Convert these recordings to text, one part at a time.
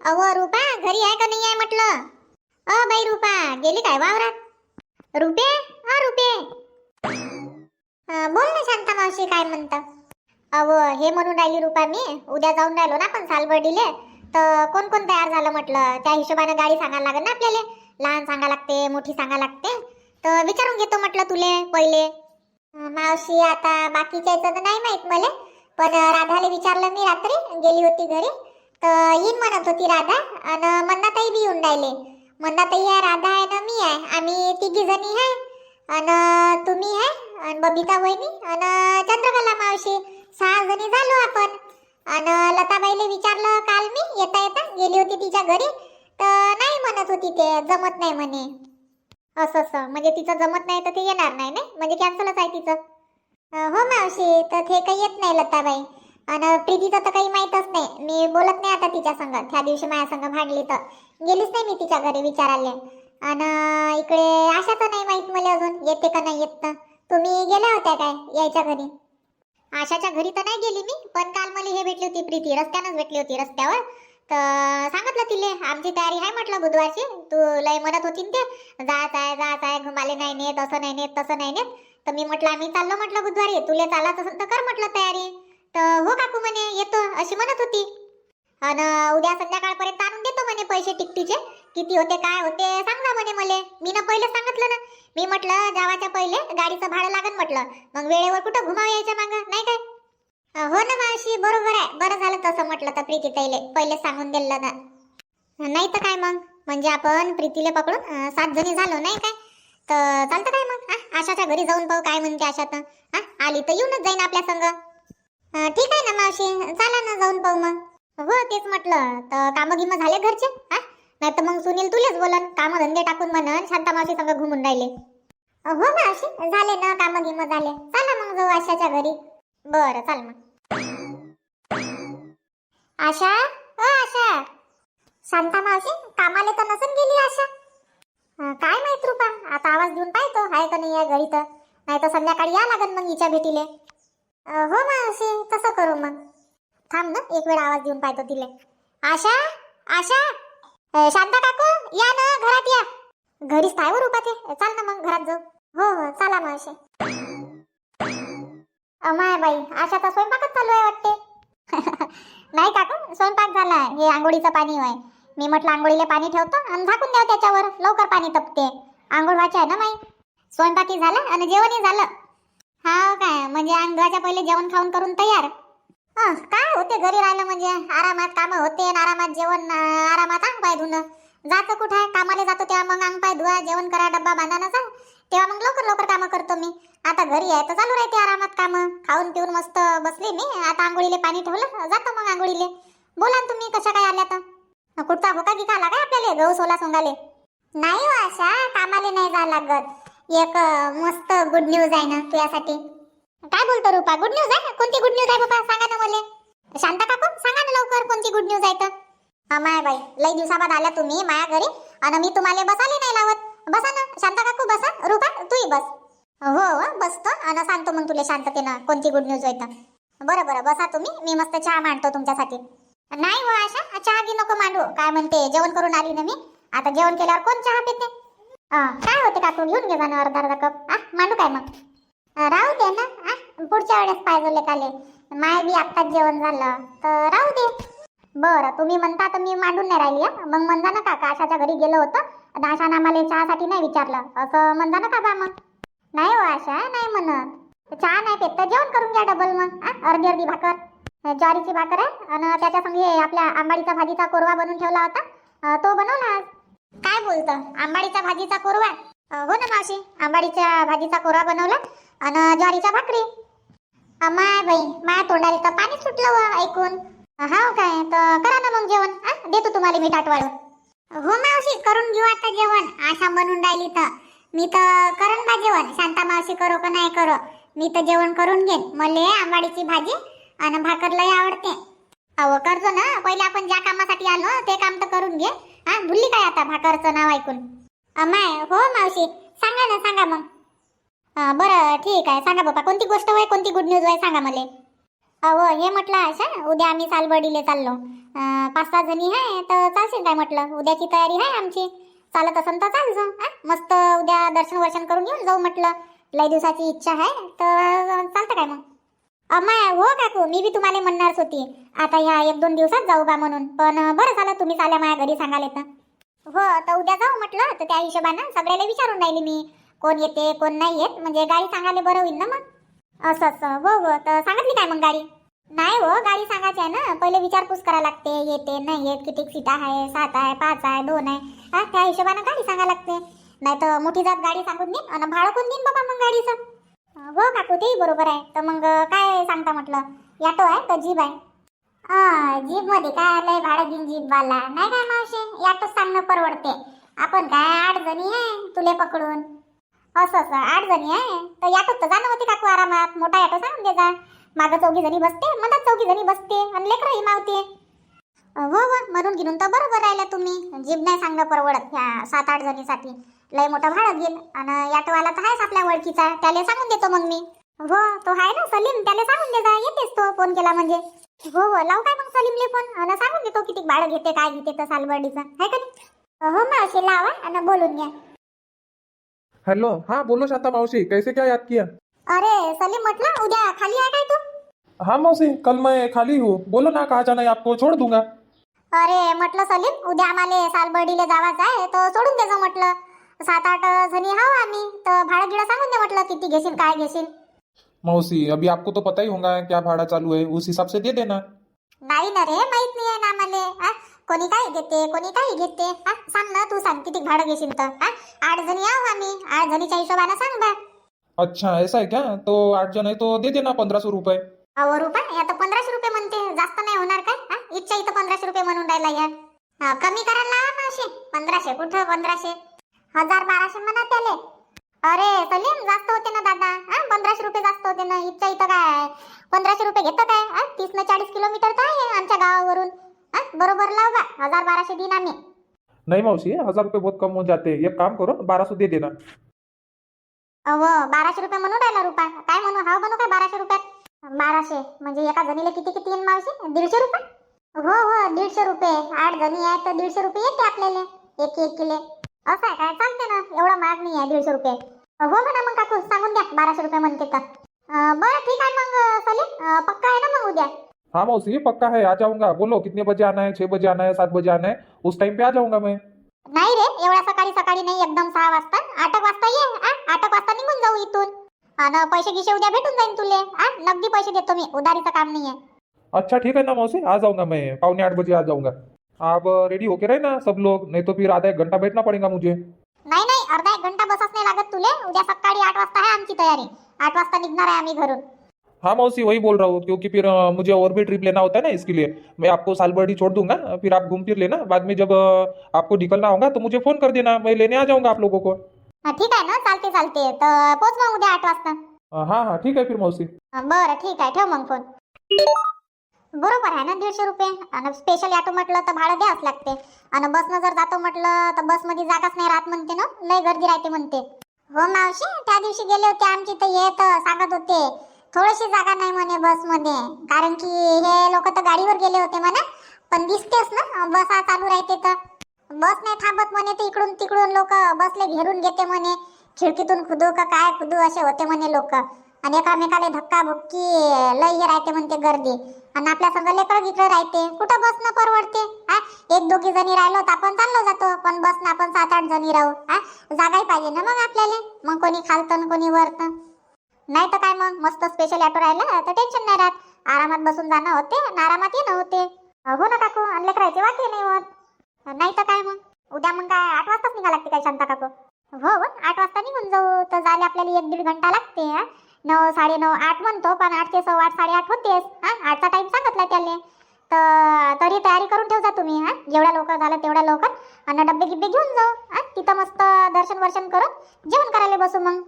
अव रुपा घरी आहे का नाही आहे म्हटलं? अ बाई रुपा गेली काय वावरात? रुपे? अ रुपे. बोल ना शांता मावशी काय म्हणत? अव हे म्हणून राहिली रुपा मी. उद्या जाऊन राहिलो ना आपण सालबर्डीले. तर कोण कोण तयार झालं म्हटलं? त्या हिशोबानं गाडी सांगायला लागेल ना आपल्याला. लहान सांगा लागते मोठी सांगा लागते. तर विचारून घेतो म्हटलं तुले पहिले. मावशी आता बाकीच्या तर नाही माहीत मला. पण राधाले विचारलं मी रात्री गेली होती घरी. तर येईन म्हणत होती राधा. आणि मन्नाताई बी येऊन राहिले. मन्नाताई आहे राधा आहे ना मी आहे. आम्ही तिघी जणी आहे. आणि तुम्ही आहे. आणि बबिता वहिनी. आणि चंद्रकला मावशी. सहा जणी झालो आपण. आणि लताबाईले विचारलं काल मी येता येता गेली होती तिच्या घरी? तर नाही म्हणत होती ते. जमत नाही म्हणे. असं असं. म्हणजे तिचं जमत नाही तर ते येणार नाही ना म्हणजे कॅन्सलच आहे तिचं. हो मावशी. तर ते काही येत नाही लताबाई. आणि प्रीतीचं तर काही माहीतच नाही. मी बोलत नाही आता तिच्या संग. त्या दिवशी माझ्या संग भांडली तर. गेलीच नाही मी तिच्या घरी विचारायला. आणि इकडे आशा तर नाही माहीत मला अजून. येते का नाही येत तर? तुम्ही गेल्या होत्या काय? यायच्या घरी? आशाच्या घरी तर नाही गेली मी पण काल मला हे भेटली होती प्रीती. रस्त्यानंच भेटली होती रस्त्यावर. तर सांगितलं तिले आमची तयारी आहे म्हटलं बुधवारची. तू लय म्हणत होती ते. जायचं आहे जायचं आहे. घुमाले नाही नेत असं नाही नेत तसं नाही नेत. तर मी म्हटलं आम्ही चाललो म्हटलं बुधवारी. तुले चालत असेल तर कर म्हटलं तयारी. तर हो काकू म्हणे येतो अशी म्हणत होती. आणि उद्या संध्याकाळपर्यंत आणून देतो म्हणे पैसे टिकटीचे. किती होते काय होते सांगा म्हणे मले. मी ना पहिले सांगितलं ना. मी म्हटलं जावाच्या पहिले गाडीचं भाडं लागन म्हटलं. मग वेळेवर कुठं घुमाव यायच्या मग नाही काय? हो ना माशी बरोबर आहे. बरं झालं तसं म्हटलं तर प्रीती ताईले. पहिले सांगून दिलं ना. नाही तर काय मग? म्हणजे आपण प्रीतीला पकडून सात जणी झालो नाही काय? तर चालतं काय मग? आशाच्या घरी जाऊन पाहू काय म्हणते आशा तर हा आली तर येऊनच जाईन आपल्या संग. ठीक आहे ना मावशी. चला ना जाऊन पाहू मग. हो तेच म्हटलं. तर कामं गिमं झाले घरचे? हा? नाही तर मग सुनील तुलेच बोलन. कामं धंदे टाकून म्हणन शांता मावशी संग घुमून राहिले. हो मावशी. झाले ना कामं गिमं झाले. चला मग जाऊ आशाच्या घरी. बरं चाल मग. आशा? ओ आशा. शांता मावशी कामाला तर नसून गेली आशा. काय माहीत रुपा? आता आवाज देऊन पाहतो. आहे का नाही या घरी तर? नाही तर संध्याकाळी या लागन मग हिच्या भेटीले. हो मावशी तसं करू मग. थांब ना एक वेळ आवाज देऊन पाहतो तिले. आशा आशा. शांता काकू या ना घरात या. घरीच काय वर रुपा चाल ना मग घरात जाऊ. हो हो चला मावशी अमाय बाई तर स्वयंपाकच चालू आहे वाटते. नाही काकू स्वयंपाक झाला हे आंघोळीचं पाणी होय. मी म्हटलं आंघोळीला पाणी ठेवतो आणि झाकून द्या त्याच्यावर. लवकर पाणी तपते. आंघोळ व्हायची आहे ना माई? स्वयंपाकी झालं आणि जेवणही झालं. हा काय? म्हणजे अंगाच्या पहिले जेवण खाऊन करून तयार? हं, काय होते घरी राहिलं म्हणजे? आरामात कामं होते आणि आरामात जेवण अं, आरामात अंग पाय धुणं. जातं कुठं? आहे कामाला जातो तेव्हा मग अंग पाय धुवा जेवण करा डब्बा बांधा ना तेव्हा मग लवकर लवकर कामं करतो मी. आता घरी आहे तर चालू राहते आरामात कामं. खाऊन पिऊन मस्त बसली मी. आता आंघोळीले पाणी ठेवलं जातो मग आंघोळीले. बोला ना तुम्ही कशा काय आल्या तर? कुठचा होका की खाला काय आपल्याला? गहू सोला सोंगाले? नाही हो आशा कामाले नाही जा लागत. एक मस्त गुड न्यूज आहे ना तुझ्यासाठी. काय बोलतो रुपा? गुड न्यूज आहे? कोणती गुड न्यूज आहे बाबा? सांगा ना मला. शांता काकू सांगा ना लवकर कोणती गुड न्यूज आहे तर. हा माय बाई लई दिवसाबाद आल्या तुम्ही माया घरी. आणि मी तुम्हाला बसाले नाही लावत. बसा ना शांता काकू बसा. रुपा तूही बस. हो, हो बसतो आणि सांगतो मग तुला शांततेनं कोणती गुड न्यूज आहे तर. बरं बरं बसा तुम्ही. मी मस्त चहा मांडतो तुमच्यासाठी. नाही हो आशा चहा घे नको मांडू. काय म्हणते जेवण करून आली ना मी? आता जेवण केल्यावर कोण चहा पिते? काय होते काकू घेऊन घे ना अर्धा अर्धा कप. आ मांडू काय मग? राहू दे ना. आ पुढच्या वेळेस पाहिजे काले. माय बी आत्ताच जेवण झालं तर राहू दे. बरं तुम्ही म्हणता तर मी मांडून नाही राहिली मग म्हणजा ना काका आशाच्या घरी गेलो होतं आणि आशानं आम्हाला चहासाठी नाही विचारलं. असं म्हणजा ना का मग. नाही हो आशा नाही म्हणत. चहा नाही पेत तर जेवण करून घ्या डबल मग अर्धी अर्धी भाकर. ज्वारीची भाकर आहे आणि त्याच्या संगे हे आपल्या आंबाडीचा भाजीचा कोरवा बनवून ठेवला होता. तो बनवला काय बोलतं? आंबाडीच्या भाजीचा कोरवा हो ना मावशी. आंबाडीच्या भाजीचा कोरा बनवला आणि ज्वारीच्या भाकरी. अमाय बाई माया तोंडाला तर पाणी सुटलं व ऐकून. हाव काय? तर करा ना मग जेवण. हा देतो तुम्हाला मी आठवाळून हो मावशी करून घेऊ आता जेवण. आशा बनून राहिली तर. मी तर करन बा जेवण. शांता मावशी करो का नाही करो. मी तर जेवण करून घेईन. मले आंबाडीची भाजी आणि भाकर लय आवडते. अहो करतो ना. पहिले आपण ज्या कामासाठी आलो ते काम तर करून घे. हा भुलली काय आता भाकरचं नाव ऐकून? अमाय हो मावशी. सांगा ना सांगा मग. अं, बरं ठीक आहे. सांगा बाप्पा कोणती गोष्ट होय कोणती गुड न्यूज होय सांगा मला. अहो हे म्हटलं आशा उद्या आम्ही सालबर्डीले चाललो. अं, पाच सहा जणी आहे तर चालशील काय म्हटलं? उद्याची तयारी आहे आमची. चालत असन तर चाल हा? मस्त उद्या दर्शन वर्शन करून घेऊन जाऊ म्हटलं. लई दिवसाची इच्छा आहे तर चालतं काय मग? अम्मा हो काकू मी बी तुम्हाला म्हणणारच होती. आता ह्या एक दोन दिवसात जाऊ बा म्हणून. पण अं, बरं झालं तुम्ही आल्या माझ्या घरी सांगाल तर हो तर उद्या जाऊ म्हटलं तर त्या हिशोबानं सगळ्याला विचारून राहिली मी. कोण येते कोण नाही येत म्हणजे गाडी सांगायला बरं होईल ना मग? असं असं. हो हो तर सांगितली काय मग गाडी? नाही हो गाडी सांगायची आहे ना. पहिले विचारपूस करा लागते. येते नाही येत किती सीटा आहे सात आहे पाच आहे दोन आहे. हा त्या हिशोबानं गाडी सांगायला लागते. नाही तर मोठी जात गाडी सांगून देईन आणि भाडं कोण देईन बाबा मग गाडीचं? हो काकू तेही बरोबर आहे. तर मग काय सांगता म्हटलं? याटो आहे तर जीप आहे. हा जीपमध्ये काय आलंय भाडं घेऊन जीप वाला नाही काय मावशी? यातच सांगणं परवडते. आपण काय आठ जणी आहे तुले पकडून? असं असं आठ जणी आहे? तर याटोत तर जाणं होते काकू आरामात. मोठा याटो सांगून दे जा. मागं चौघी जणी बसते मधात चौघी जणी बसते आणि लेकरंही मावते. हो हो म्हणून घेऊन तर बरोबर राहिला तुम्ही. जीप नाही सांगणं परवडत ह्या सात आठ जणीसाठी. लय मोठं भाडं घेईल आणि याटोवाला तर आहेच आपल्या ओळखीचा. त्याला सांगून देतो मग मी. हो तो आहे ना सलीम? त्याला सांगून दे जा. येतेस तो. फोन केला म्हणजे. हो हो. लाव काय मग सलीमले फोन आणि सांगून देतो किती भाडं घेते काय घेते तर सालबर्डीचं आहे का नाही? हो मावशी लावा आणि बोलून घ्या. हेलो. हाँ बोलो शांता मौसी कैसे क्या याद किया? अरे सलीम म्हटलं उद्या खाली आहे काय तू? हाँ मौसी कल मैं खाली हूँ. बोलो ना कहाँ जाना है आपको? छोड़ दूंगा. अरे म्हटलं सलीम उद्या आम्हाला सालबर्डीला जावाचं आहे तर सोडून दे जा म्हटलं. सात आठ जणी हाव आम्ही तर भाडं गिडं सांगून दे म्हटलं किती घेशील काय घेशील. मौसी अभी आपको तो पता ही होगा क्या भाड़ा चालू है उस हिसाब से दे देना। नाही ना रे माहीत नाही आहे ना आम्हाला हा? कोणी काय घेते कोणी काही घेते हा? सांग ना तू सांग किती भाडं घेशील तर हा? आठ जणी आहो आम्ही आठ जणीच्या हिशोबानं सांग बा अच्छा ऐसा है क्या तो आठ जन है तो दे देना पंद्रह सौ रुपये. अहो रुपये? आता पंधराशे रुपये म्हणते जास्त नाही होणार काय? हा? इच्छा इथं पंधराशे रुपये म्हणून राहिला या. हा, कमी करायला लावा मावशी पंधराशे कुठं पंधराशे? हजार बाराशे म्हणा त्याले. अरे सलीम जास्त होते ना दादा? हा पंधराशे रुपये जास्त होते ना इच्छा इथं काय पंधराशे रुपये घेतं काय? हा तीस न चाळीस किलोमीटर तर आहे आमच्या गावावरून. हा बरोबर लाव बा हजार बाराशे दिन आम्ही. नहीं मौसी हजार रुपये बहुत कम हो जाते. हैं एक काम करो बारह सौ दे देना अहो बाराशे रुपये म्हणून राहिला रुपा. काय म्हणू हाव म्हणू काय बाराशे रुपयात? बाराशे म्हणजे एका जणीला किती किती येईन मावशी? दीडशे रुपये? हो हो दीडशे रुपये. आठ जणी आहेत तर दीडशे रुपये येते आपल्याला. एक एक किले. असं आहे काय? चालते ना. एवढा महाग नाही आहे दीडशे रुपये. हो म्हणा मग काकू सांगून द्या बाराशे रुपये म्हणते तर बरं ठीक आहे मग सलीम. अं, पक्का आहे ना मग उद्या? हाँ मौसी पक्का है आ जाऊंगा बोलो कितने बजे आना है? छह बजे आना है? सात बजे आना है? उस टाइम पे आ जाऊंगा मैं. नाही रे एवढ्या सकाळी सकाळी नाही एकदम सहा वाजता. आठ एक वाजता ये आ? आठ एक वाजता निघून जाऊ इथून. आणि पैसे गिसे उद्या भेटून जाईन तुले आ? नगदी पैसे देतो मी उधारीचं काम नाही आहे अच्छा ठीक है ना मौसी आ जाऊंगा मैं. पौने आठ बजे आ जाऊंगा. आप रेडी होके रहे ना सब लोग? नहीं तो फिर आधा एक घंटा बैठना पड़ेगा मुझे। नाही नाही अर्धा एक घंटा बसच नाही लागत तुले। उद्या सकाळी आठ वाजता आहे आमची तयारी। आठ वाजता निघणार आहे आम्ही घरून। हाँ मौसी वही बोल रहा हूँ क्योंकि फिर अ, मुझे और भी ट्रिप लेना होता है ना इसके लिए। मैं आपको सालबर्डी छोड़ दूंगा फिर आप घूम फिर लेना। बाद में जब अ, आपको निकलना होगा तो मुझे फोन कर देना मैं लेने आ जाऊंगा आप लोगों को। हा, ठीक आहे ना? चालते चालते। तर पोच मग उद्या आठ वाजता। अ, हाँ हाँ ठीक है फिर मौसी बरं ठीक आहे ठेव मग फोन बरोबर आहे ना दीडशे रुपये. आणि स्पेशल ऑटो म्हटलं तर भाडं द्यावंच लागते. आणि बसनं जर जातो म्हटलं तर बसमध्ये जागाच नाही राहत म्हणते ना लय गर्दी राहते म्हणते. हो मावशी त्या दिवशी गेले होते आमची तर येत सांगत होते. थोडीशी जागा नाही म्हणे बसमध्ये कारण की हे लोक तर गाडीवर गेले होते म्हणा. पण दिसतेच ना बस हा चालू राहते तर. बस नाही थांबत म्हणे तर इकडून तिकडून लोक बसले घेरून घेते म्हणे. खिडकीतून खुदू का काय खुदू असे होते म्हणे लोक. आणि एकामेकाला धक्का भुक्की लय राहते म्हणते गर्दी. आणि आपल्या संग लेकर गिकर राहते. कुठं बसणं परवडते? हा? एक दोघी जणी राहिलो तर आपण चाललो जातो. पण बसनं आपण सात आठ जणी राहू. हा? जागाही पाहिजे ना मग आपल्याला? मग कोणी खालतं कोणी वरतं. नाही तर काय मग? मस्त स्पेशल ऑटो राहिला तर टेन्शन नाही राहत. आरामात बसून जाणं होते आणि आरामात येणं होते. हो ना काकू? आणि लेकरायचे वाक्य नाही होत. नाही तर काय मग? उद्या मग काय आठ वाजताच निघा लागते काय शांता काकू? हो, हो. आठ वाजता निघून जाऊ. तर झाले आपल्याला एक दीड घंटा लागते हा? नऊ साडे नऊ आठ म्हणतो पण आठ ते सव्वा आठ साडेआठ होतेस हा आठचा टाईम सांगितला त्याला. तर तरी तयारी करून ठेवजा तुम्ही हा. जेवढ्या लवकर झालं तेवढ्या लवकर. आणि डब्बे गिब्बे घेऊन जाऊ हा. तिथं मस्त दर्शन वर्शन करून जेवण करायला बसू मग.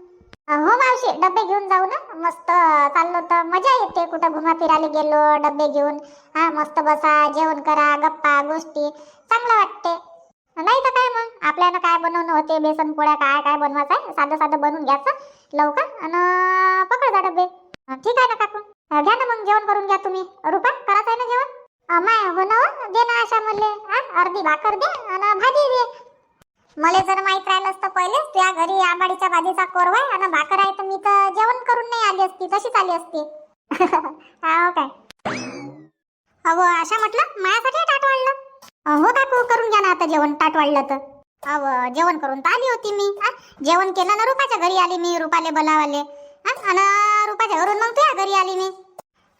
हो मावशी डब्बे घेऊन जाऊ ना. मस्त चाललो तर मजा येते. कुठं घुमा फिरायला गेलो डब्बे घेऊन हा. मस्त बसा जेवण करा गप्पा गोष्टी. चांगलं वाटते. नाही तर काय मग? आपल्याला काय बनवणं होते? बेसन पोळ्या काय काय बनवायचं आहे? साधं साधं बनवून घ्यायचं. लवकर आणि पकड जा डबे ठीक आहे ना काकू? घ्या ना मग जेवण करून घ्या तुम्ही. रुपा करायचं आहे ना जेवण? माय हो ना हो, दे ना अशा मले. अर्धी भाकर दे आणि भाजी दे. मला जर माहीत राहिलं असतं पहिले तुझ्या घरी आंबाडीच्या भाजीचा कोरवा आणि भाकर आहे तर मी तर जेवण करून नाही आली असती तशीच आली असती. हो काय? अहो अशा म्हटलं माझ्यासाठी ताट वाढलं. हो काकू करून घ्या ना आता जेवण ताट वाढलं तर. अहो जेवण करून तर आली होती मी. जेवण केलं ना रुपाच्या घरी आली मी रुपाले बोलावाले. आणि रुपाच्या घरून मग तुझ्या घरी आली मी.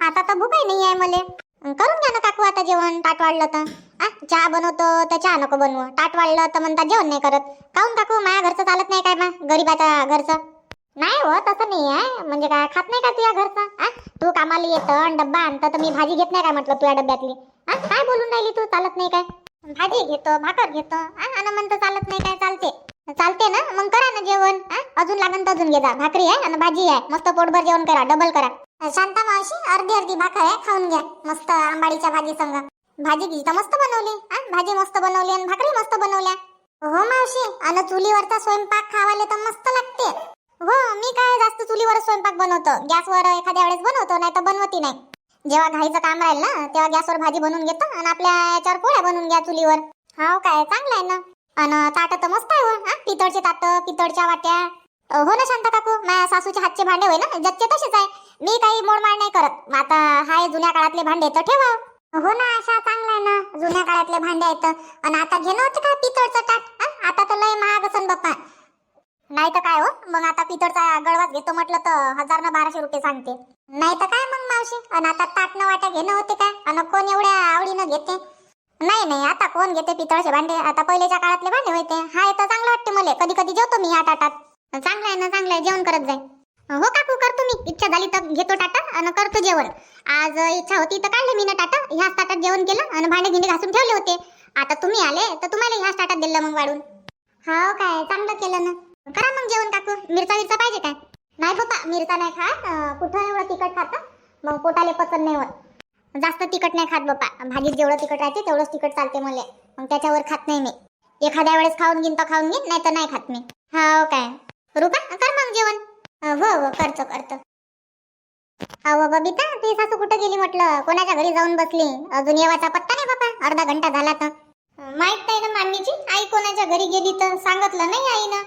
आता तर भूकही नाही आहे मले. करून घ्या ना काकू आता जेवण ताट वाढलं तर. हा? चहा बनवतो तर चहा नको बनवू. ताट वाढलं तर म्हणता जेवण नाही करत. काहून काकू? माया घरचं चालत नाही काय मा गरीबाच्या घरचं? नाही हो तसं नाही आहे. म्हणजे काय खात नाही का तुझ्या घरचं? आ तू कामाला येतं आणि डब्बा आणतं तर मी भाजी घेत नाही काय म्हटलं तुझ्या डब्यातली? हा? काय बोलून राहिली तू? चालत नाही काय? भाजी घेतो भाकर घेतो. अन आणि म्हणतं चालत नाही काय चालते? चालते ना? मग करा ना जेवण अजून लागन तर अजून घे जा. भाकरी आहे आणि भाजी आहे. मस्त पोटभर जेवण करा डबल करा. शांता मावशी अर्धी अर्धी भाकर आहे खाऊन घ्या. मस्त आंबाडीच्या भाजी संग. भाजी गिजी तर मस्त बनवली. भाजी मस्त बनवली आणि भाकरी मस्त बनवल्या. हो मावशी आणि चुलीवरचा स्वयंपाक खावाले तर मस्त लागते. हो मी काय जास्त चुलीवर स्वयंपाक बनवतो? गॅसवर एखाद्या वेळेस बनवतो नाही तर बनवती नाही. जेव्हा घाईचं काम राहील ना तेव्हा गॅसवर भाजी बनवून घेतो आणि आपल्या याच्यावर पोळ्या बनवून घ्या चुलीवर. हाव काय चांगलं आहे ना. आणि ताट तर मस्त आहे हो, हा पितळचे ताट पितळच्या वाट्या. हो ना शांता काकू माझ्या सासूचे हातचे भांडे होय ना जच्चे तसेच आहे. मी काही मोडमाड नाही करत. आता हाय जुन्या काळातले भांडे तर ठेवा. हो ना अशा चांगला आहे ना. जुन्या काळातले भांडे आहेत. आणि आता घेणं होतं का पितळचं ताट? आता तर लय महाग असन बघ नाही तर काय हो? मग आता पितळचा गळवाच घेतो म्हटलं तर हजार ना बाराशे रुपये सांगते. नाही तर काय मग मावशी? आणि आता ताट न वाट्या घेणं होते काय? आणि कोण एवढ्या आवडीनं घेते? नाही नाही आता कोण घेते पितळचे भांडे? आता पहिलेच्या काळातले भांडे होते. हाय तर चांगलं वाटते मला. कधी कधी जेवतो मी या ताटात चांगलं आहे ना चांगलं आहे. जेवण करत जाय. हो काकू करतो मी इच्छा झाली तर घेतो टाटा. आणि करतो जेवण. आज इच्छा होती तर काढले मी ना टाटा. ह्याच ताटात जेवण केलं आणि भांडे गिंडे घासून ठेवले होते. आता तुम्ही आले तर तुम्हाला ह्याच ताटात दिलं मग वाढून. हो काय चांगलं केलं ना. करा मग जेवण काकू. मिरचा मिरचा पाहिजे काय? नाही बाबा मिरचा नाही खात. कुठं एवढं तिखट खाता? मग पोटाले पचन नाही होत. जास्त तिखट नाही खात बाप्पा भाजीत जेवढं तिखट राहते तेवढंच तिखट चालते मला. मग त्याच्यावर खात नाही मी. एखाद्या वेळेस खाऊन घेईन तर खाऊन घेईन नाही तर नाही खात मी. हो काय? रुपा कर मग जेवण. हो हो करतो करतो. अहो बबिता ती सासू कुठं गेली म्हटलं? कोणाच्या घरी जाऊन बसली? अजून येवाचा पत्ता नाही बाबा अर्धा घंटा झाला तर. माहीत नाही ना मामीची. आई कोणाच्या घरी गेली तर सांगितलं नाही आईनं.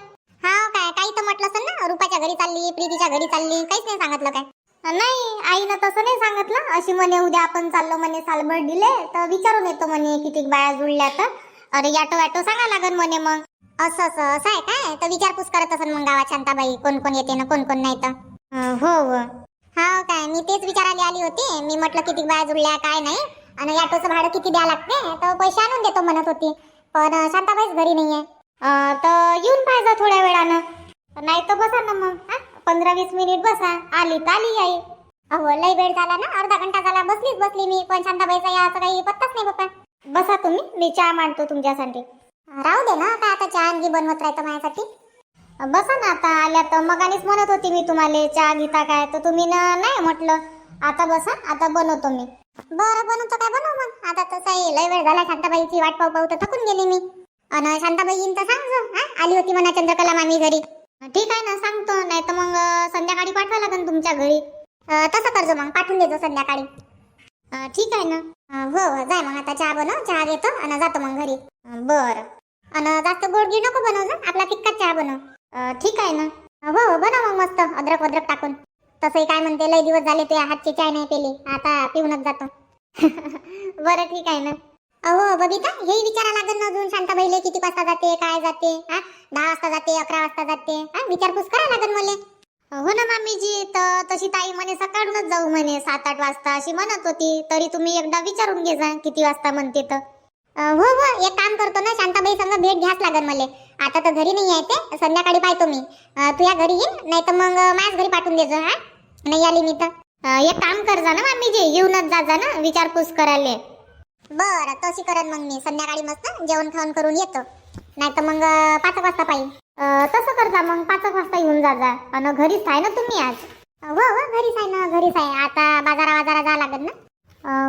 काही तर म्हटलं असेल ना रुपाच्या घरी चालली प्रीतीच्या घरी चालली काहीच नाही सांगितलं काय. नाही आईनं तसं नाही सांगितलं. अशी म्हणे उद्या आपण चाललो म्हणे सालभर दिले तर विचारून येतो म्हणे किती बाया जुळल्या तर. अरे याटो वाटो सांगा लागन म्हणे मग. असं असं असं आहे काय? तर विचारपूस करत असेल मग गावात शांताबाई कोण कोण येते ना कोण कोण नाही तर. हो हो. हा हो काय? मी तेच विचारायला आली होती. मी म्हटलं किती बाया जुळल्या काय नाही? आणि याटोचं भाडं किती द्या लागते? तर पैसे आणून देतो म्हणत होती. पण शांताबाईच घरी नाहीये. तर येऊन पाहिजे थोड्या वेळानं. नाही तर बसा ना मग हा? पंधरा वीस मिनिट बसा. आली तर आली आई. अहो लय वेळ झाला ना? अर्धा घंटा झाला. बसलीच बसली मी. पण शांताबाईचा याचा काही पत्ताच नाही बाप्पा बसा तुम्ही. मी चहा मांडतो तुमच्यासाठी. राहू दे ना काय आता चहा आणखी बनवत राहतं माझ्यासाठी? बसा ना आता. आल्या तर मग आणिच म्हणत होती मी तुम्हाला चहा घेता काय? तर तुम्ही ना नाही म्हटलं. आता बसा आता बनवतो मी. बरं बनवतो काय? बनव मग. आता तसं आहे लय वेळ झाला शांताबाईची वाट पाहू पाहू तर थकून गेली मी. अन शांताबाई तर सांग हा? आली होती म्हणा चंद्रकला मामी घरी. ठीक आहे ना सांगतो. नाही तर मग संध्याकाळी पाठवा लागेल तुमच्या घरी. तसं करजो मग. पाठवून देतो संध्याकाळी. ठीक आहे ना. हो हो जाय मग. आता चहा बनव. चहा घेतो आणि जातो मग घरी. बरं. आणि जास्त गोडगी नको बनव ना आपला तितकाच चहा बनव. ठीक आहे ना. हो हो बनव मग मस्त. अद्रक वद्रक टाकून. तसंही काय म्हणते लय दिवस झाले ते हातची चाय नाही पेली. आता पिऊनच जातो. बरं ठीक आहे ना. अहो बबिता हेही विचारा लागेल ना अजून. शांताबाईले किती वाजता जाते काय जाते हा? दहा वाजता जाते अकरा वाजता जाते हा? विचारपूस करा लागेल मले. हो ना मामीजी तर तशी ताई म्हणे सकाळूनच जाऊ म्हणे सात आठ वाजता अशी म्हणत होती. तरी तुम्ही एकदा विचारून घे जा किती वाजता म्हणते तर. हो हो एक काम करतो ना शांताबाई संग भेट घ्याच लागेल मला. आता तर घरी नाही आहे ते संध्याकाळी पाहतो मी. तुझ्या घरी येईन नाही तर मग माझ्याच घरी पाठवून देजो हा? नाही आली मी तर. एक काम कर जा ना मामीजी येऊनच जा जा ना विचारपूस करायला. बरं तशी करत मग मी. संध्याकाळी मस्त जेवण खाऊन करून येतो. नाही तर मग पाच एक वाजता पाहिजे. तसं करता मग. पाच एक वाजता येऊन जा जा. आणि घरीच आहे ना तुम्ही आज? हो हो घरीच आहे ना घरीच आहे. आता बाजारा बाजारा जा लागत ना?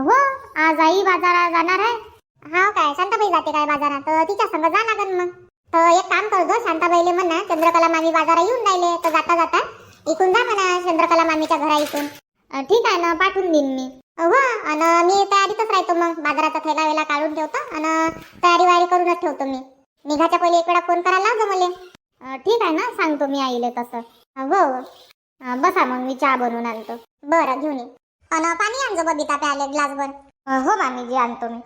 हो आज आई बाजारा जाणार आहे. हा काय? शांताबाई जाते काय बाजारात? तर तिच्या संग जा लागेल मग. तर एक काम करतो शांताबाईले म्हणा चंद्रकला मामी बाजारा येऊन राहिले. तर जाता जाता इकून जा म्हणा चंद्रकला मामीच्या घरा इथून. ठीक आहे ना पाठवून देईन मी. हो आणि मी तयारीतच राहतो मग. बाजाराचा थैला वेला काढून ठेवतो आणि तयारी वारी करूनच ठेवतो मी. निघाच्या पहिले एक वेळा फोन करायला लावतो मला ठीक आहे ना? सांगतो मी आईले तसं. हो, हो. बसा मग मी चहा बनवून आणतो. बरं घेऊन ये. आणि पाणी आणजो बबिता प्याले ग्लासभर. हो हो मामीजी आणतो मी.